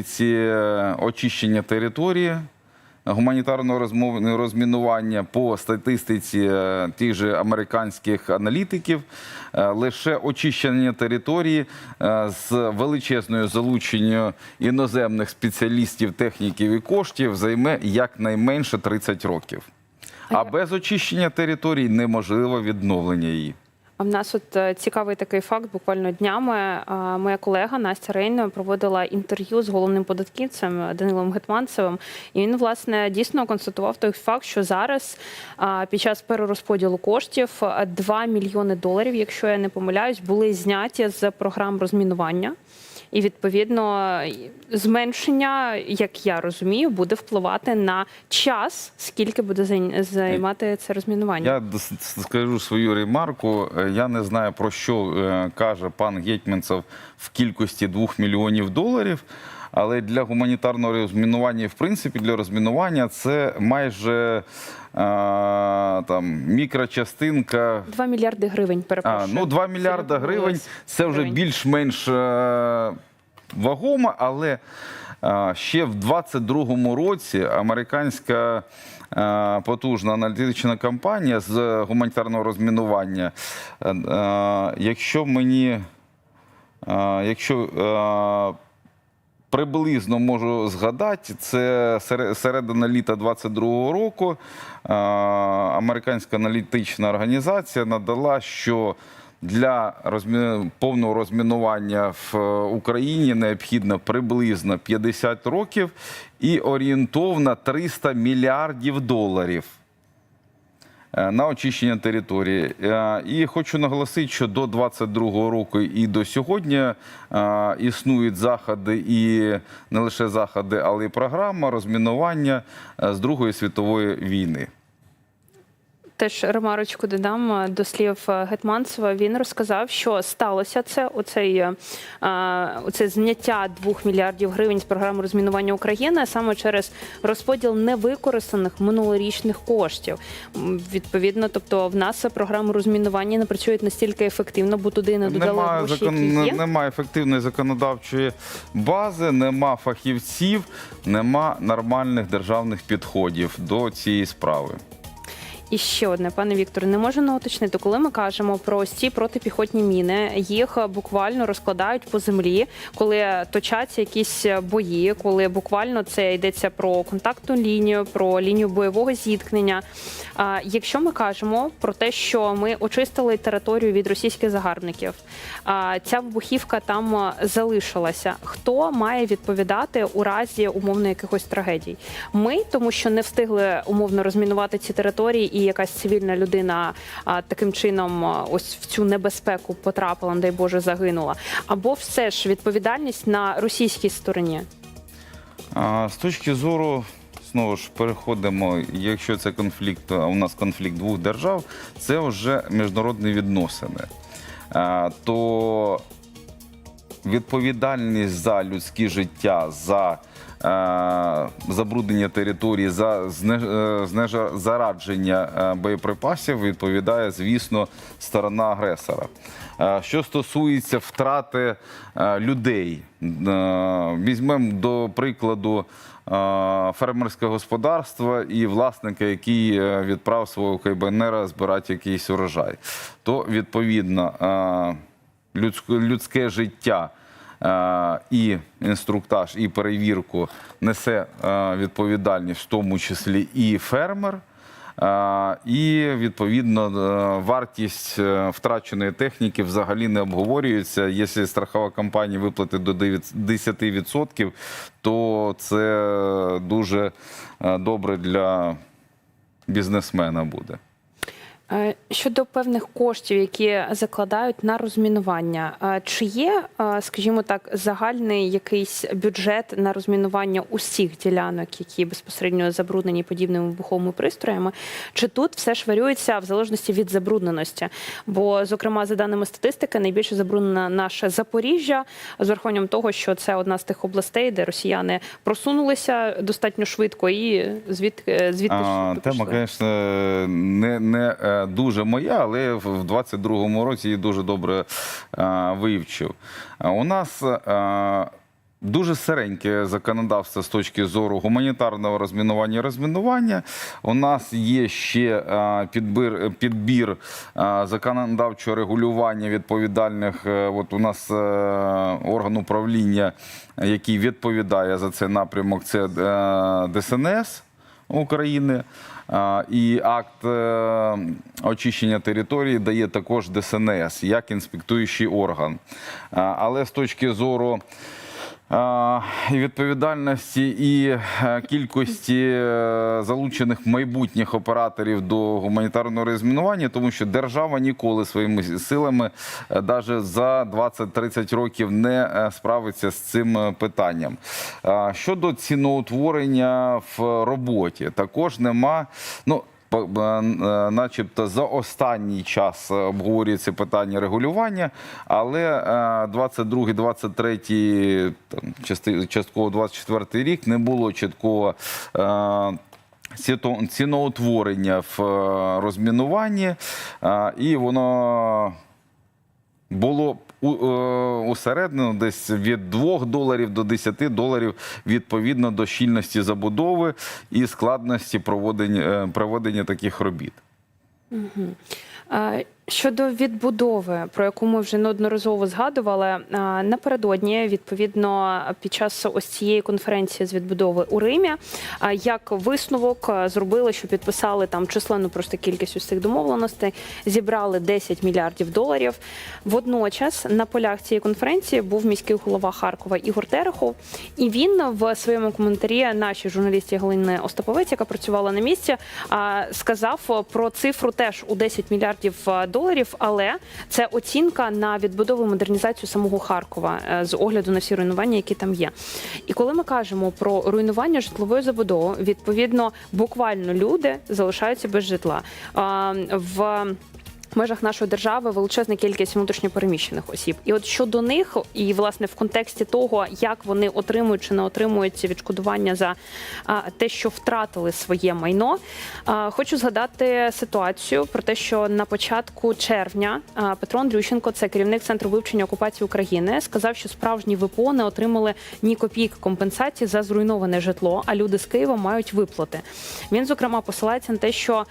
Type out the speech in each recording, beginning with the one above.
ці е, очищення території, гуманітарного розмінування по статистиці е, тих же американських аналітиків, е, лише очищення території з величезною залученням іноземних спеціалістів, техніків і коштів займе якнайменше 30 років. А без очищення територій неможливо відновлення її. В нас от е, цікавий такий факт. Буквально днями е, моя колега Настя Рейна проводила інтерв'ю з головним податківцем Данилом Гетманцевим. І він власне дійсно констатував той факт, що зараз е, під час перерозподілу коштів е, 2 мільйони доларів, якщо я не помиляюсь, були зняті з програм розмінування. І відповідно зменшення, як я розумію, буде впливати на час, скільки буде зай- займати це розмінування. Я скажу свою ремарку. Я не знаю про що е, каже пан Гетьманцев в кількості 2 мільйонів доларів. Але для гуманітарного розмінування, в принципі, для розмінування це майже е, там мікрочастинка. 2 мільярди гривень, А, ну 2 мільярда гривень це вже більш-менш вагомо, але е, ще в 22-му році американська потужна аналітична компанія з гуманітарного розмінування, якщо мені, якщо Приблизно можу згадати, це сере- середина літа 22-го року. Американська аналітична організація надала, що для розмі... повного розмінування в е, Україні необхідно приблизно 50 років і орієнтовно 300 мільярдів доларів на очищення території. Е, І хочу наголосити, що до 22-го року і до сьогодні е, існують заходи, і не лише заходи, але й програма розмінування е, з Другої світової війни. Теж ремарочку додам е, до слів е, Гетманцева. Він розказав, що сталося це оцей, е, оце зняття 2 мільярдів гривень з програми розмінування України саме через розподіл невикористаних минулорічних коштів. Відповідно, тобто в нас програми розмінування не працюють настільки ефективно, бо туди не додали Немає, гроші, закон... які є. немає ефективної законодавчої бази, нема фахівців, нема нормальних державних підходів до цієї справи. І ще одне, пане Вікторе, не можу не уточнити, коли ми кажемо про ці протипіхотні міни, їх буквально розкладають по землі, коли точаться якісь бої, коли буквально це йдеться про контактну лінію, про лінію бойового зіткнення. А якщо ми кажемо про те, що ми очистили територію від російських загарбників, а ця вибухівка там залишилася. Хто має відповідати у разі умовно якихось трагедій? Ми, тому що не встигли умовно розмінувати ці території, і якась цивільна людина а, таким чином ось в цю небезпеку потрапила, не дай Боже, загинула. Або все ж відповідальність на російській стороні. А, З точки зору, знову ж переходимо, якщо це конфлікт, а у нас конфлікт двох держав, це вже міжнародні відносини. То відповідальність за людське життя, за забруднення території, за е, зарадження е, боєприпасів відповідає, звісно, сторона агресора. Е, Що стосується втрати е, людей, е, візьмемо до прикладу е, фермерське господарство і власника, який е, відправ свого кайбенера збирати якийсь урожай, то відповідно е, людське, життя е, і інструктаж, і перевірку несе е, відповідальність, в тому числі і фермер. Е, І відповідно е, вартість е, втраченої техніки взагалі не обговорюється. Якщо страхова компанія виплатить до 9 10%, то це дуже е, добре для бізнесмена буде. Е, Щодо певних коштів, які закладають на розмінування, е, чи є, е, скажімо так, загальний якийсь бюджет на розмінування усіх ділянок, які безпосередньо забруднені подібними вибуховими пристроями? Чи тут все ж варюється в залежності від забрудненості? Бо, зокрема, за даними статистики, найбільше забруднена наше Запоріжжя з урахуванням того, що це одна з тих областей, де росіяни просунулися достатньо швидко, і звідки звідти Тема, звісно, не, не е, дуже моя, але в в 22-му році її дуже добре е, вивчив. У нас е, Дуже сиреньке законодавство з точки зору гуманітарного розмінування і розмінування. У нас є ще е, підбір, підбір е, законодавчого регулювання відповідальних. е, От у нас е, орган управління, який відповідає за цей напрямок, це е, ДСНС України. І акт е, очищення території дає також ДСНС як інспектуючий орган. Але з точки зору і відповідальності і е, кількості е, залучених майбутніх операторів до гуманітарного розмінування, тому що держава ніколи своїми силами навіть за 20-30 років не е, справиться з цим е, питанням. Щодо ціноутворення в роботі, також нема. Ну, е, начебто за останній час е, обговорюється питання регулювання, але 22-23 там, части- частково 24 рік не було чіткого. е, Ціноутворення в е, розмінуванні, е, і воно було е, усереднено десь від 2 доларів до 10 доларів відповідно до щільності забудови і складності проводення, е, таких робіт. Е, Щодо відбудови, про яку ми вже неодноразово згадували, е, напередодні, відповідно, під час ось цієї конференції з відбудови у Римі, е, як висновок е, зробили, що підписали там численну просто кількість із цих домовленостей, зібрали 10 мільярдів доларів. Водночас на полях цієї конференції був міський голова Харкова Ігор Терехов, і він в своєму коментарі нашій журналісті Галини Остаповець, яка працювала на місці, сказав про цифру теж у 10 мільярдів доларів, але це оцінка на відбудову і модернізацію самого Харкова е, з огляду на всі руйнування, які там є. І коли ми кажемо про руйнування житлової забудови, відповідно, буквально люди залишаються без житла. В в межах нашої держави величезна кількість внутрішньопереміщених осіб. І от щодо них, і власне в контексті того, як вони отримують чи не отримують відшкодування за те, що втратили своє майно, хочу згадати ситуацію про те, що на початку червня Петро Андрющенко, це керівник центру вивчення окупації України, сказав, що справжні ВПО не отримали ні копійки компенсації за зруйноване житло, а люди з Києва мають виплати. Він зокрема посилається на те, що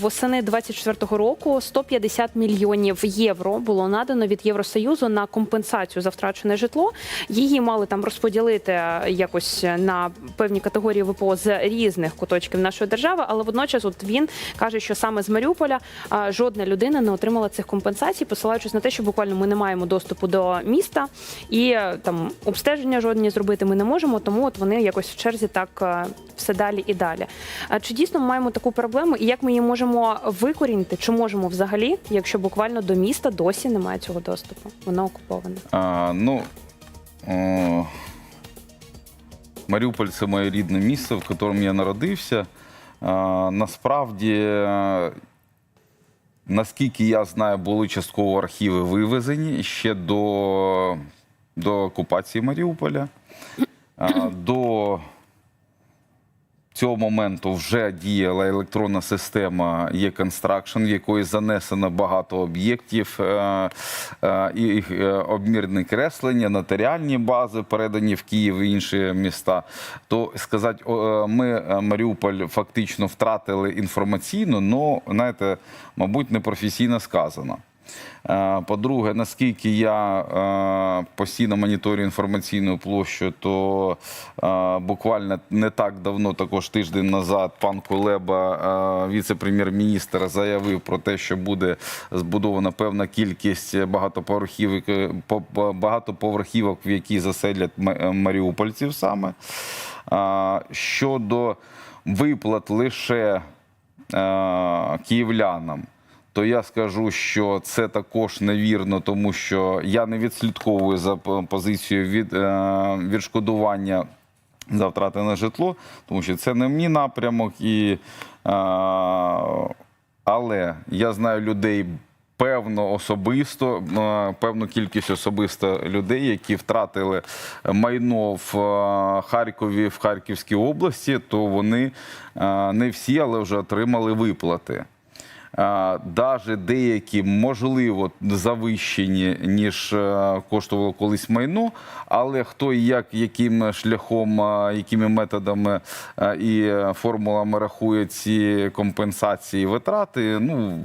восени 24-го року 150 мільйонів євро було надано від Євросоюзу на компенсацію за втрачене житло. Її мали там розподілити е, якось на певні категорії ВПО з різних куточків нашої держави. Але водночас, от він каже, що саме з Маріуполя жодна людина не отримала цих компенсацій, посилаючись на те, що буквально ми не маємо доступу до міста і е, там обстеження жодні зробити ми не можемо. Тому от вони якось в черзі так е, все далі і далі. Чи дійсно ми маємо таку проблему, і як ми її можемо викорінити? Чи можемо взагалі, якщо буквально до міста досі немає цього доступу? Воно окуповане. А, ну, о, Маріуполь це моє рідне місце, в якому я народився. А, насправді, наскільки я знаю, були частково архіви вивезені ще до, до окупації Маріуполя. До цього моменту вже діяла електронна система e-Construction, якої занесено багато об'єктів, е, е, і е, креслення, нотаріальні бази передані в Київ і інші міста. То сказати, ми Маріуполь фактично втратили інформаційно, але, знаєте, мабуть, непрофесійно сказано. Е, По-друге, наскільки я е, постійно моніторю інформаційну площу, то е, буквально не так давно, також тиждень назад, пан Кулеба, віце-прем'єр-міністр, заявив про те, що буде збудована певна кількість багатоповерхівок, по- по- багатоповерхівок, в які заселять маріупольців саме. Щодо виплат лише київлянам то я скажу, що це також невірно, тому що я не відслідковую за позицією від, е, відшкодування за втрати на житло, тому що це не мій напрямок. І, е, але я знаю людей. Певно, особисто е, певну кількість особисто людей, які втратили майно в Харкові, в Харківській області, то вони не всі, але вже отримали виплати. Навіть деякі можливо завищені, ніж е, коштувало колись майно, але хто і як, яким шляхом, якими методами і формулами рахує ці компенсації витрати, ну.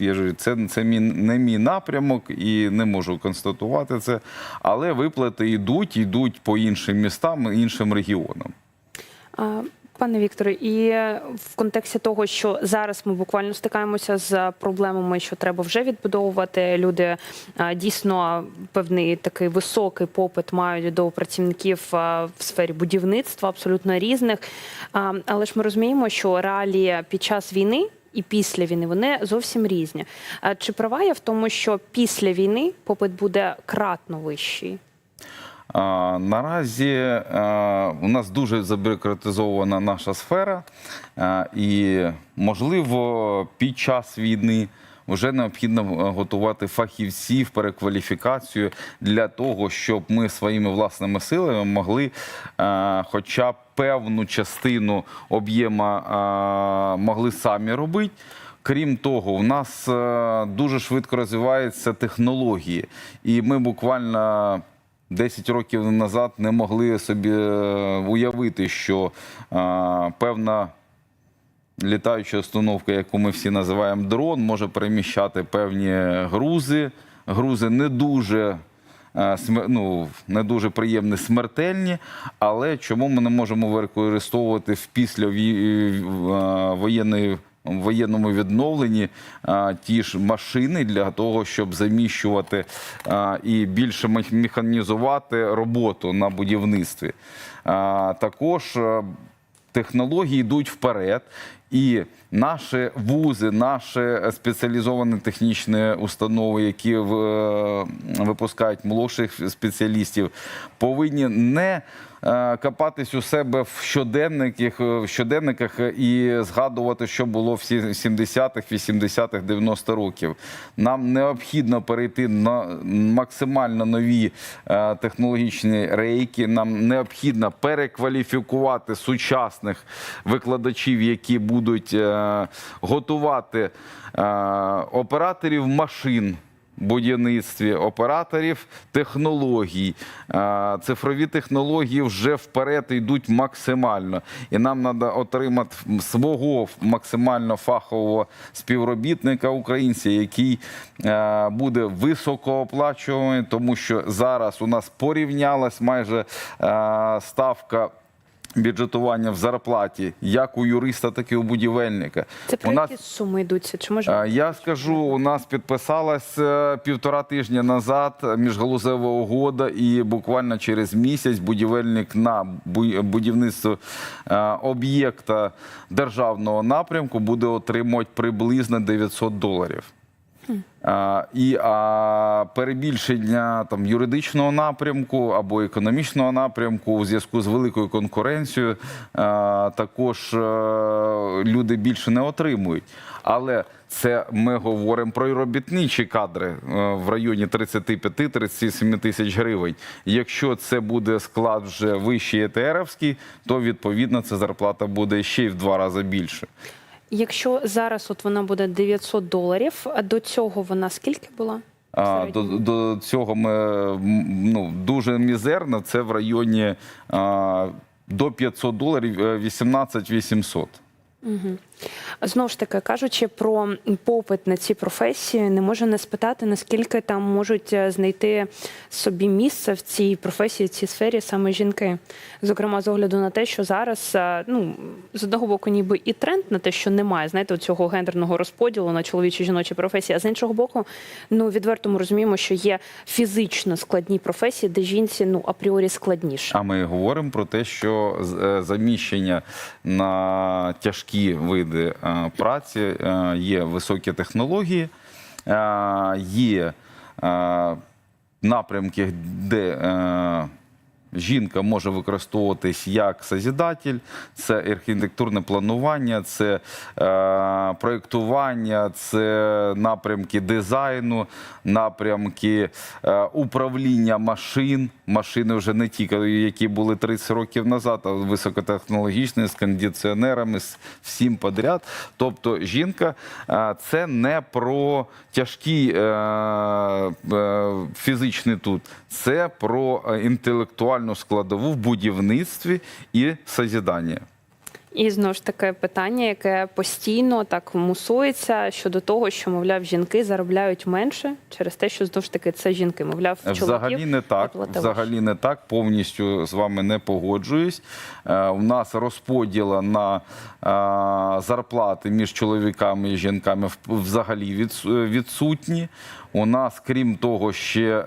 Я ж, це, це мій, не мій напрямок і не можу констатувати це. Але виплати йдуть, йдуть по іншим містам, іншим регіонам. Пане Вікторе, і в контексті того, що зараз ми буквально стикаємося з проблемами, що треба вже відбудовувати. Люди дійсно певний такий високий попит мають до працівників в сфері будівництва, абсолютно різних. Але ж ми розуміємо, що реалії під час війни. І після війни вони зовсім різні. Чи права я в тому, що після війни попит буде кратно вищий? Наразі у нас дуже забюрократизована наша сфера, і можливо під час війни. Вже необхідно е, готувати фахівців, перекваліфікацію для того, щоб ми своїми власними силами могли е, хоча б певну частину об'єма могли самі робити. Крім того, у нас е, дуже швидко розвиваються технології, і ми буквально 10 років назад не могли собі е, уявити, що е, певна літаюча установка, яку ми всі називаємо дрон, може переміщати певні грузи. Грузи не дуже. е, Ну, не дуже приємні, смертельні, але чому ми не можемо використовувати в після воєнної воєнному відновленні ті ж машини для того, щоб заміщувати і більше механізувати роботу на будівництві. Також технології йдуть вперед. І наші вузи, наші спеціалізовані технічні установи, які в- випускають молодших спеціалістів, повинні не е, копатись у себе в щоденниках, в щоденниках і згадувати, що було в сі- 70-х, 80-х, 90 років. Нам необхідно перейти на максимально нові е, технологічні рейки. Нам необхідно перекваліфікувати сучасних викладачів, які будуть е, готувати е, операторів машин будівництві, операторів технологій. Е, Цифрові технології вже вперед йдуть максимально. І нам треба отримати свого максимально фахового співробітника українця, який буде високооплачуваний, тому що зараз у нас порівнялась майже ставка. Бюджетування в зарплаті як у юриста, так і у будівельника. Це про у нас які суми йдуться? Чи може Е, Я скажу, у нас підписалась е, півтора тижня назад міжгалузева угода, і буквально через місяць будівельник на бу- будівництво е, об'єкта державного напрямку буде отримувати приблизно 900 доларів. А, і а, перебільшення там юридичного напрямку або економічного напрямку у зв'язку з великою конкуренцією а, також е, люди більше не отримують. Але це ми говоримо про робітничі кадри е, в районі 35-37 тисяч гривень. Якщо це буде склад вже вищий ЕТРовський, то відповідно ця зарплата буде ще й в два рази більше. Якщо зараз от вона буде 900 доларів, а до цього вона скільки була? А, до, до цього ми ну, дуже мізерно. Це в районі а, до 500 доларів е, 18 800. Знову ж таки, кажучи про попит на ці професії, не можу не спитати, наскільки там можуть е, знайти собі місце в цій професії, в цій сфері саме жінки. Зокрема, з огляду на те, що зараз е, ну з одного боку, ніби і тренд на те, що немає, знаєте, цього гендерного розподілу на чоловічі жіночі професії. А з іншого боку, ну відверто ми розуміємо, що є фізично складні професії, де жінці ну апріорі складніше. А ми говоримо про те, що е, заміщення на тяжкі види е, праці е, є високі технології, е, є напрямки, де Жінка може використовуватись як созидатель, це архітектурне планування, це е, проєктування, це напрямки дизайну, напрямки е, управління машин. Машини вже не ті, які були 30 років назад, а високотехнологічні, з кондиціонерами, з всім подряд. Тобто жінка е, це не про тяжкий е, е, фізичний тут, це про е, інтелектуальну складову в будівництві і созіданні. І знову ж таки питання, яке постійно так мусується щодо того, що мовляв жінки заробляють менше через те, що знову ж таки це жінки. Мовляв, чоловіків Взагалі не так. Взагалі не так. Повністю з вами не погоджуюсь. Е, У нас розподіла на е, зарплати між чоловіками і жінками взагалі відс- відсутні. У нас, крім того, ще е,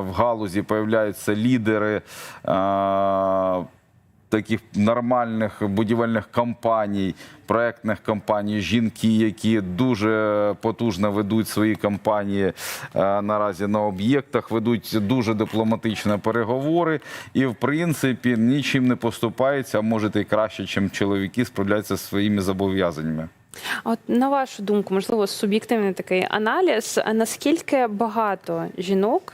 в галузі появляються лідери. е, Таких нормальних будівельних компаній, проектних компаній, жінки, які дуже потужно ведуть свої компанії е, наразі на об'єктах, ведуть дуже дипломатичні переговори, і в принципі нічим не поступаються, а може і краще, ніж чоловіки справляються зі своїми зобов'язаннями. От на вашу думку, можливо, суб'єктивний такий аналіз. Наскільки багато жінок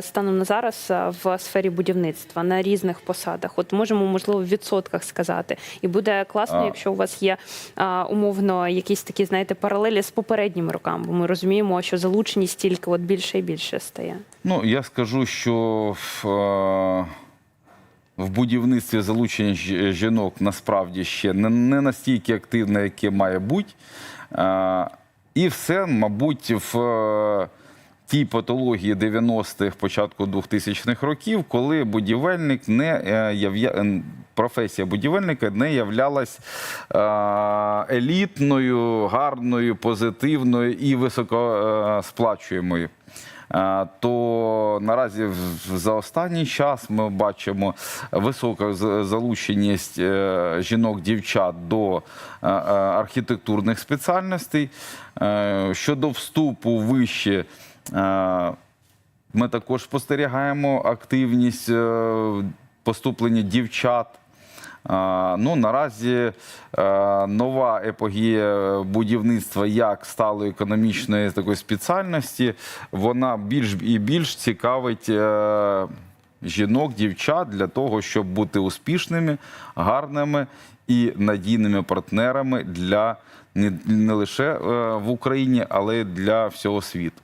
станом на зараз е, в сфері будівництва на різних посадах? От можемо, можливо, в відсотках сказати. І буде класно, А. якщо у вас є е, умовно якісь такі, знаєте, паралелі з попередніми роками, бо ми розуміємо, що залученість тільки от більше і більше стає. Ну, я скажу, що в, е, в будівництві залучення жінок насправді ще не, не настільки активне, яке має бути. Е, І все, мабуть, в е, тій патології 90-х, початку 2000-х років, коли будівельник не е, яв'я... е, професія будівельника не являлась е, елітною, гарною, позитивною і високосплачуємою. Е, То наразі за останній час ми бачимо високу залученість жінок-дівчат до архітектурних спеціальностей. Щодо вступу вище, ми також спостерігаємо активність е, поступлення дівчат. Ну, наразі е, нова епогія будівництва як сталої економічної такої спеціальності, вона більш і більш цікавить е, жінок, дівчат для того, щоб бути успішними, гарними і надійними партнерами для не, лише е, в Україні, але й для всього світу.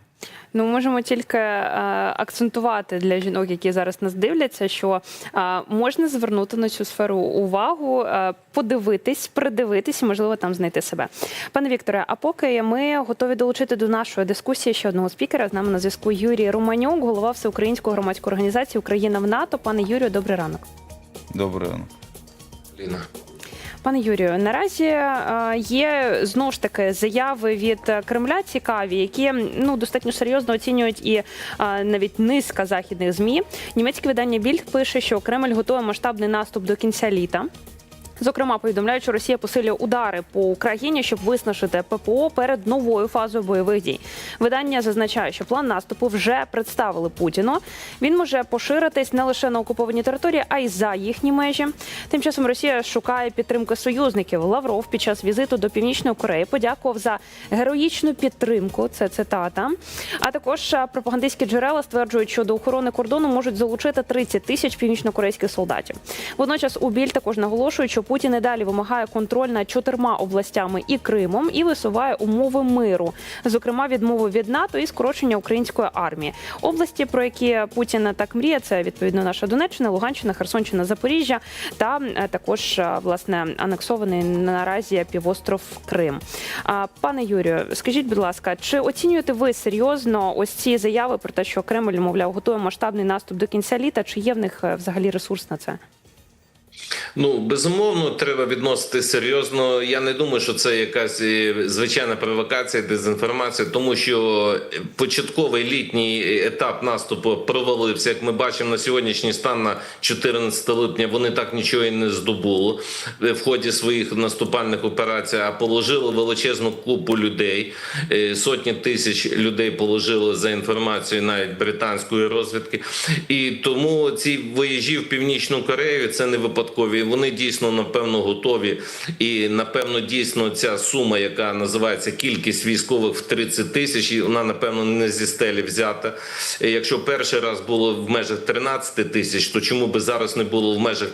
Ну, можемо тільки е, акцентувати для жінок, які зараз нас дивляться, що е, можна звернути на цю сферу увагу, е, подивитись, придивитись і, можливо, там знайти себе. Пане Вікторе, а поки ми готові долучити до нашої дискусії ще одного спікера. З нами на зв'язку Юрій Романюк, голова Всеукраїнської громадської організації Україна в НАТО. Пане Юрію, добрий ранок. Добре. ранок. Ліна. Пане Юрію, наразі е, є знову ж таки заяви від Кремля цікаві, які ну достатньо серйозно оцінюють і е, навіть низка західних змі. Німецьке видання Більд пише, що Кремль готує масштабний наступ до кінця літа. Зокрема, повідомляють, що Росія посилює удари по Україні, щоб виснажити ППО перед новою фазою бойових дій. Видання зазначає, що план наступу вже представили Путіну. Він може поширитись не лише на окуповані території, а й за їхні межі. Тим часом Росія шукає підтримки союзників. Лавров під час візиту до Північної Кореї подякував за героїчну підтримку. Це цитата. А також пропагандистські джерела стверджують, що до охорони кордону можуть залучити 30 тисяч північнокорейських солдатів. Водночас у біль також наголошують, що Путін і далі вимагає контроль над чотирма областями і Кримом і висуває умови миру, зокрема відмову від НАТО і скорочення української армії. Області, про які Путін так мріє, це відповідно наша Донеччина, Луганщина, Херсонщина, Запоріжжя та е, також е, власне анексований наразі півостров Крим. Пане Юрію, скажіть, будь ласка, чи оцінюєте ви серйозно ось ці заяви про те, що Кремль, мовляв, готує масштабний наступ до кінця літа? Чи є в них е, взагалі ресурс на це? Ну безумовно, треба відносити серйозно. Я не думаю, що це якась е, звичайна провокація, дезінформація, тому що початковий літній етап наступу провалився. Як ми бачимо на сьогоднішній стан на 14 липня, вони так нічого і не здобули е, в ході своїх наступальних операцій, а положили величезну купу людей. Е, Сотні тисяч людей положили за інформацією навіть британської розвідки. І тому ці вояжі в Північну Корею це не випадкові. Вони дійсно напевно готові. І напевно дійсно ця сума, яка називається кількість військових в 30 тисяч, і вона напевно не зі стелі взята. Якщо перший раз було в межах 13 тисяч, то чому би зараз не було в межах